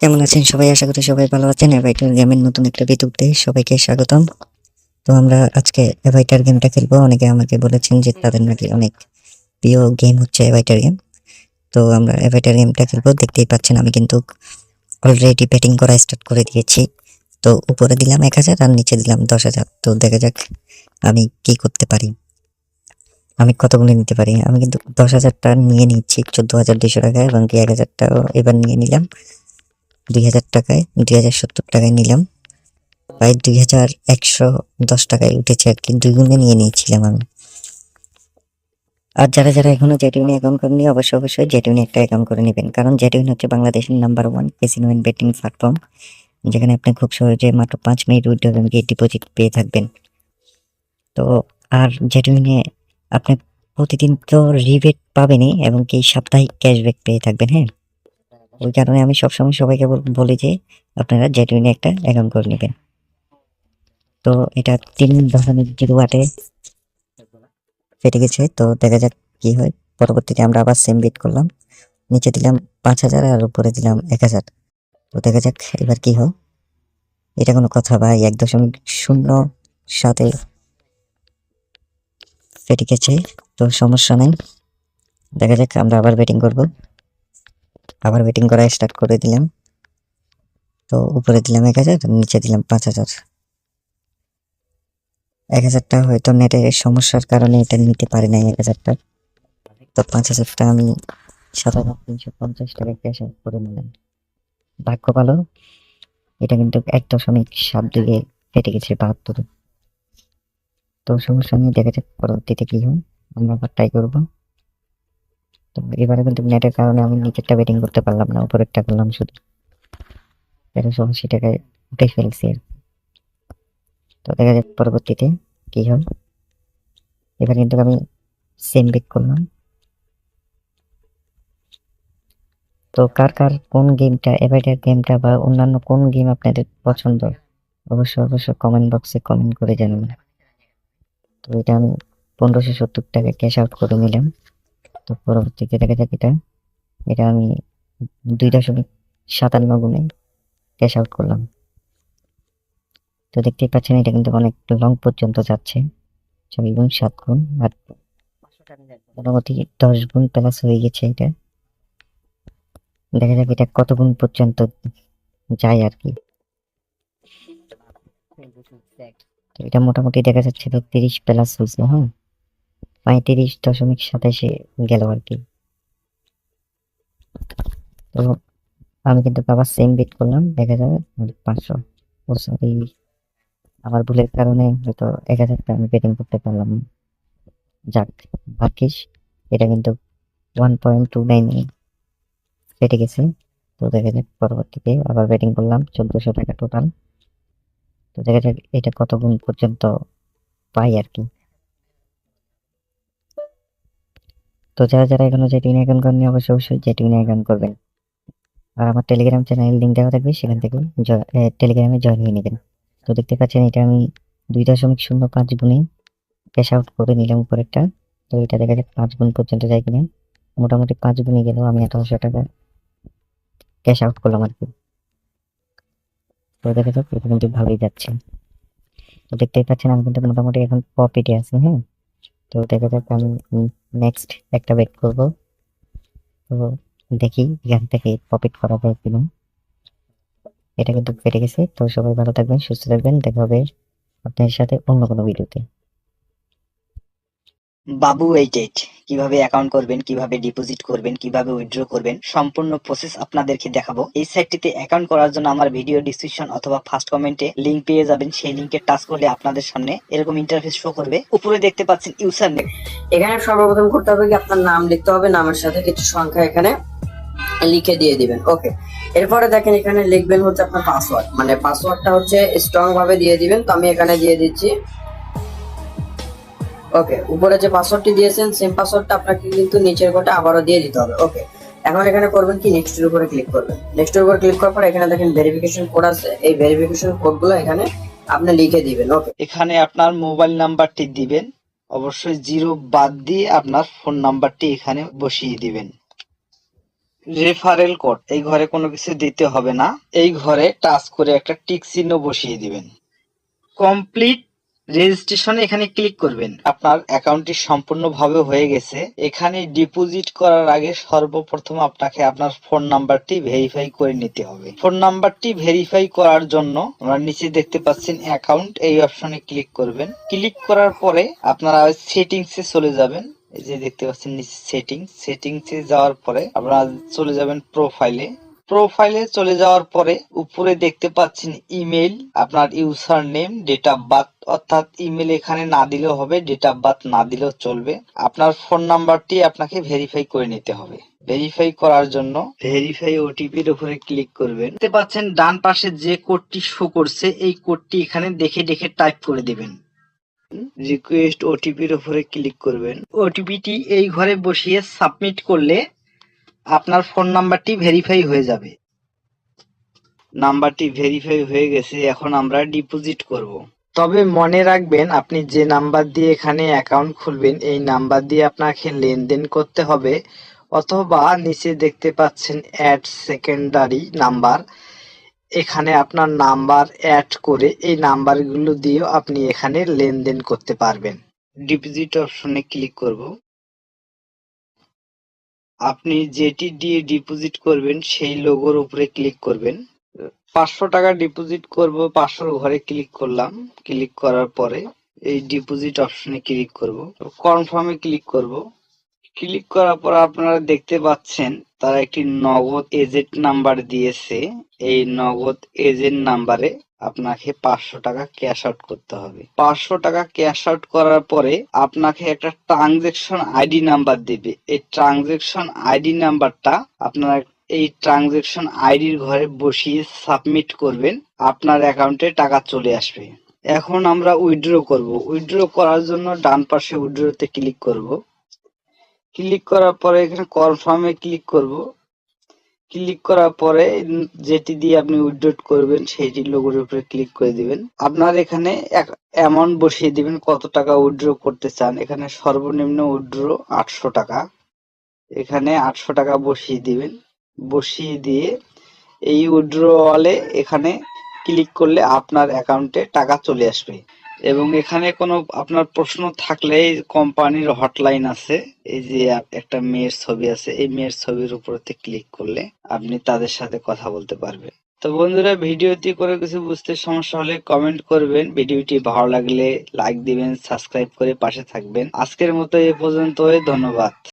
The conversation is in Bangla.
কেমন আছেন সবাই? আশা করি সবাই ভালো আছেন। এভাইটার গেমের নতুন একটা ভিডিওতে সবাইকে স্বাগতম। তো আমরা আজকে এভাইটার গেমটা খেলব। অনেকে আমাকে বলেছেন যে তাদের নাকি অনেক প্রিয় গেম হচ্ছে এভাইটার গেম। তো আমরা এভাইটার গেমটা খেলব। দেখতেই পাচ্ছেন আমি কিন্তু অলরেডি ব্যাটিং করা স্টার্ট করে দিয়েছি। তো উপরে দিলাম এক হাজার আর নিচে দিলাম দশ হাজার। তো দেখা যাক আমি কি করতে পারি। আমি কতগুলো নিতে পারি? আমি কিন্তু দশ হাজারটা নিয়ে নিচ্ছি চোদ্দ হাজার দুইশো টাকা এবং কি এক হাজারটাও এবার নিয়ে নিলাম। দুই হাজার টাকায়, দুই হাজার সত্তর টাকায় নিলাম। প্রায় দুই হাজার একশো দশ টাকায় উঠেছে আর কি, দুই নিয়ে নিয়েছিলাম আমি। আর যারা যারা এখনও জেটিউনি অ্যাকাউন্ট করেনি অবশ্যই অবশ্যই জেটিউনি একটা অ্যাকাউন্ট করে নেবেন। কারণ জেটিউন হচ্ছে বাংলাদেশের number one casino and betting platform যেখানে আপনি খুব সহজে মাত্র পাঁচ মিনিট উইথড্র গিয়ে ডিপোজিট পেয়ে থাকবেন। তো আর জেটিউনে আপনি প্রতিদিন তো রিবেট পাবেনই এবং কি সাপ্তাহিক ক্যাশব্যাক পেয়ে থাকবেন হ্যাঁ? ওই কারণে আমি সবসময় সবাইকে বল- যে আপনারা জেটুইনে একটা অ্যাকাউন্ট করে নেবেন। তো এটা তিন দশমিক জিরো ওয়াটে ফেটে গেছে, তো দেখা যাক কি হয়। পরবর্তীতে আমরা আবার সেম বিট করলাম। নিচে দিলাম পাঁচ হাজার আর উপরে দিলাম এক হাজার। তো দেখা যাক এবার কি হয়। এটা কোনো কথা ভাই, এক দশমিক শূন্য সাথে ফেটে গেছে, তো সমস্যা নেই। দেখা যাক আমরা আবার ব্যাটিং করব। আবার ব্যাটিং করা স্টার্ট করে দিলাম। তো উপরে দিলাম এক হাজার, নিচে দিলাম পাঁচ হাজার। এক হাজারটা হয়তো নেটের সমস্যার কারণে এটা নিতে পারি নাই এক হাজারটা। তো পাঁচ হাজারটা আমি সাত হাজার তিনশো পঞ্চাশ টাকা ক্যাশ আউট করে নিলাম। ভাগ্য ভালো, এটা কিন্তু এক দশমিক সাত দিকে কেটে গেছে বাহাত্তরে। তো সমস্যা নেই, দেখা যাক পরবর্তীতে কি হয়। আমরা আবার ট্রাই করব। তো এবারে কিন্তু নেটের কারণে আমি নিচেরটা ব্যাটিং করতে পারলাম না, উপরেরটা করলাম শুধু। তেরোশো আশি টাকায় উঠে ফেলছি আর তো দেখা যাক পরবর্তীতে কি হয়। এবার কিন্তু আমি সেম বেক করলাম। তো কার কার কোন গেমটা এবারের গেমটা বা অন্যান্য কোন গেম আপনাদের পছন্দ? অবশ্যই অবশ্যই কমেন্ট বক্সে কমেন্ট করে জানাবেন। তো এটা আমি পনেরোশো সত্তর টাকা ক্যাশ আউট করে নিলাম। তো পরবর্তীতে দেখা যাক এটা এটা আমি দুই দশমিক সাতান্ন গুণে ক্যাশ আউট করলাম। তো দেখতেই পাচ্ছেন, এটা কিন্তু অনেক লং পর্যন্ত যাচ্ছে। ছয় গুণ, সাত গুণ, আর মোটামুটি দশ গুণ প্লাস হয়ে গেছে এটা। দেখা যাক এটা কত গুণ পর্যন্ত যায় আর কি। এটা মোটামুটি দেখা যাচ্ছে তিরিশ প্লাস হয়েছে হ্যাঁ। পঁয়ত্রিশ দশমিক সাতাশে গেল আর কি। তো আমি কিন্তু আবার সেম বিট করলাম দেখা যাবে পাঁচশো। ও সরি আমার ভুলের কারণে হয়তো এক হাজারটা আমি বেটিং করতে পারলাম যাক, ভাগ্যিস, এটা কিন্তু ওয়ান পয়েন্ট টু নাইন কেটে গেছে। তো দেখা যাক, পরবর্তীতে আবার ব্যাটিং করলাম, চোদ্দশো টাকা টোটাল তো দেখা যাক এটা কত গুণ পর্যন্ত পাই আর কি। তো যারা যারা এখনও জেটিউন অ্যাকাউন্ট করেনি অবশ্যই অবশ্যই জেটিউন অ্যাকাউন্ট করবেন। আর আমার টেলিগ্রাম চ্যানেল লিঙ্ক দেওয়া থাকবে, সেখান থেকে টেলিগ্রামে জয়েন হয়ে নেবেন। তো দেখতে পাচ্ছেন, এটা আমি দুই দশমিক শূন্য পাঁচ গুণে ক্যাশ আউট করে নিলাম উপরেরটা তো এটা দেখা যাক পাঁচ গুণ পর্যন্ত যায় কিনা। মোটামুটি পাঁচ গুণে গেলেও আমি আঠারোশো টাকা ক্যাশ আউট করলাম আর কি। তো দেখা যাক, এটা কিন্তু ভালোই যাচ্ছে। তো দেখতেই পাচ্ছেন, আমি কিন্তু মোটামুটি এখন প্রফিটে আছি হ্যাঁ? তো দেখা যাক আমি নেক্সট একটা বেট করব। তো দেখি এখান থেকে প্রফিট করা যায় কিনা। এটা কিন্তু পেটে গেছে। তো সবাই ভালো থাকবেন, সুস্থ থাকবেন। দেখা হবে আপনাদের সাথে অন্য কোনো ভিডিওতে বাবু এইটেট কীভাবে অ্যাকাউন্ট করবেন, কীভাবে ডিপোজিট করবেন, কীভাবে উইথড্র করবেন, সম্পূর্ণ প্রসেস আপনাদেরকে দেখাবো। এই সাইটটিতে অ্যাকাউন্ট করার জন্য আমার ভিডিও ডিসক্রিপশন অথবা ফার্স্ট কমেন্টে লিংক পেয়ে যাবেন। সেই লিংকে টাচ করলে আপনাদের সামনে এরকম ইন্টারফেস শো করবে। উপরে দেখতে পাচ্ছেন ইউজার নেম এখানে সর্বপ্রথম করতে হবে কি আপনার নাম লিখতে হবে, নামের সাথে কিছু সংখ্যা এখানে লিখে দিয়ে দিবেন। ওকে এরপরে দেখেন এখানে লিখবেন হচ্ছে আপনার পাসওয়ার্ড মানে পাসওয়ার্ডটা হচ্ছে স্ট্রং ভাবে দিয়ে দিবেন। তো আমি এখানে দিয়ে দিচ্ছি ওকে উপরে যে পাসওয়ার্ডটি দিয়েছেন সেম পাসওয়ার্ডটা আপনাকে কিন্তু নিচের কোটে আবারও দিয়ে দিতে হবে। ওকে এখন এখানে করবেন কি? নেক্সট এর উপরে ক্লিক করবেন। নেক্সট এর উপরে ক্লিক করার পর এখানে দেখেন ভেরিফিকেশন কোড আছে। এই ভেরিফিকেশন কোডগুলো এখানে আপনি লিখে দিবেন। ওকে এখানে আপনার মোবাইল নাম্বারটি দিবেন। অবশ্যই জিরো বাদ দিয়ে আপনার ফোন নাম্বারটি এখানে বসিয়ে দিবেন। রেফারেল কোড এই ঘরে কোনো কিছু দিতে হবে না। এই ঘরে টাচ করে একটা টিক চিহ্ন বসিয়ে দিবেন। কমপ্লিট রেজিস্ট্রেশনে এখানে ক্লিক করবেন। আপনার অ্যাকাউন্টটি সম্পূর্ণভাবে হয়ে গেছে। এখানে ডিপোজিট করার আগে সর্বপ্রথম আপনাকে আপনার ফোন নাম্বারটি ভেরিফাই করে নিতে হবে। ফোন নাম্বারটি ভেরিফাই করার জন্য আমরা নিচে দেখতে পাচ্ছেন অ্যাকাউন্ট। এই অপশনে ক্লিক করবেন। ক্লিক করার পরে আপনারা সেটিংসে চলে যাবেন। এই যে দেখতে পাচ্ছেন নিচে সেটিংস। সেটিংসে যাওয়ার পরে আপনারা চলে যাবেন প্রোফাইলে। প্রোফাইলে চলে যাওয়ার পরে উপরে দেখতে পাচ্ছেন ইমেল আপনার user name date of birth অর্থাৎ ইমেল এখানে না দিলেও হবে ডেট অফ বার্থ না দিলেও চলবে। আপনার ফোন নাম্বারটি আপনাকে ভেরিফাই করে নিতে হবে। ভেরিফাই করার জন্য ভেরিফাই ওটিপির উপরে ক্লিক করবেন। দেখতে পাচ্ছেন ডান পাশে যে কোডটি শো করছে, এই কোডটি এখানে দেখে দেখে টাইপ করে দিবেন। রিকোয়েস্ট ওটিপি ওটিপির উপরে ক্লিক করবেন। ওটিপিটি এই ঘরে বসিয়ে সাবমিট করলে আপনার ফোন নাম্বারটি ভেরিফাই হয়ে যাবে। নাম্বারটি ভেরিফাই হয়ে গেছে, এখন আমরা ডিপোজিট করব। তবে মনে রাখবেন, আপনি যে নাম্বার দিয়ে এখানে অ্যাকাউন্ট খুলবেন, এই নাম্বার দিয়ে আপনাকে লেনদেন করতে হবে, অথবা নিচে দেখতে পাচ্ছেন অ্যাড সেকেন্ডারি নাম্বার এখানে আপনার নাম্বার অ্যাড করে এই নাম্বারগুলো দিয়েও আপনি এখানে লেনদেন করতে পারবেন। ডিপোজিট অপশনে ক্লিক করব। আপনি যেটি দিয়ে ডিপোজিট করবেন, সেই লোগোর উপরে ক্লিক করবেন। পাঁচশো টাকা ডিপোজিট করব, পাঁচশোর ঘরে ক্লিক করলাম। ক্লিক করার পরে এই ডিপোজিট অপশনে ক্লিক করব। কনফার্মে ক্লিক করব। ক্লিক করার পর আপনারা দেখতে পাচ্ছেন তারা একটি নগদ এজেন্ট নাম্বার দিয়েছে। এই নগদ এজেন্ট নাম্বারে আপনাকে পাঁচশো টাকা ক্যাশ আউট করতে হবে। পাঁচশো টাকা ক্যাশ আউট করার পরে আপনাকে একটা ট্রানজেকশন আইডি নাম্বার দেবে। এই ট্রানজেকশন আইডি নাম্বারটা আপনার এই ট্রানজেকশন আইডির ঘরে বসিয়ে সাবমিট করবেন। আপনার অ্যাকাউন্টে টাকা চলে আসবে। এখন আমরা উইথড্র করব। উইথড্র করার জন্য ডান পাশে উইথড্রতে ক্লিক করব। ক্লিক করার পরে এখানে কনফার্মে ক্লিক করব। ক্লিক করার পরে যেটি দিয়ে আপনি উইথড্র করবেন সেইটি লোগোর উপরে ক্লিক করে দিবেন। আপনার এখানে এক অ্যামাউন্ট বসিয়ে দিবেন, কত টাকা উইথড্র করতে চান। এখানে সর্বনিম্ন উইথড্র আটশো টাকা। এখানে আটশো টাকা বসিয়ে দিবেন। বসিয়ে দিয়ে এই উইথড্রওয়ালে এখানে ক্লিক করলে আপনার অ্যাকাউন্টে টাকা চলে আসবে। এবং এখানে কোনো আপনার প্রশ্ন থাকলে কোম্পানির হটলাইন আছে। এই যে একটা মেয়ের ছবি আছে, এই মেয়ের ছবির উপরতে ক্লিক করলে আপনি তাদের সাথে কথা বলতে পারবেন। তো বন্ধুরা, ভিডিওটি করে কিছু বুঝতে সমস্যা হলে কমেন্ট করবেন। ভিডিওটি ভালো লাগলে লাইক দিবেন সাবস্ক্রাইব করে পাশে থাকবেন। আজকের মতো এ পর্যন্ত ধন্যবাদ।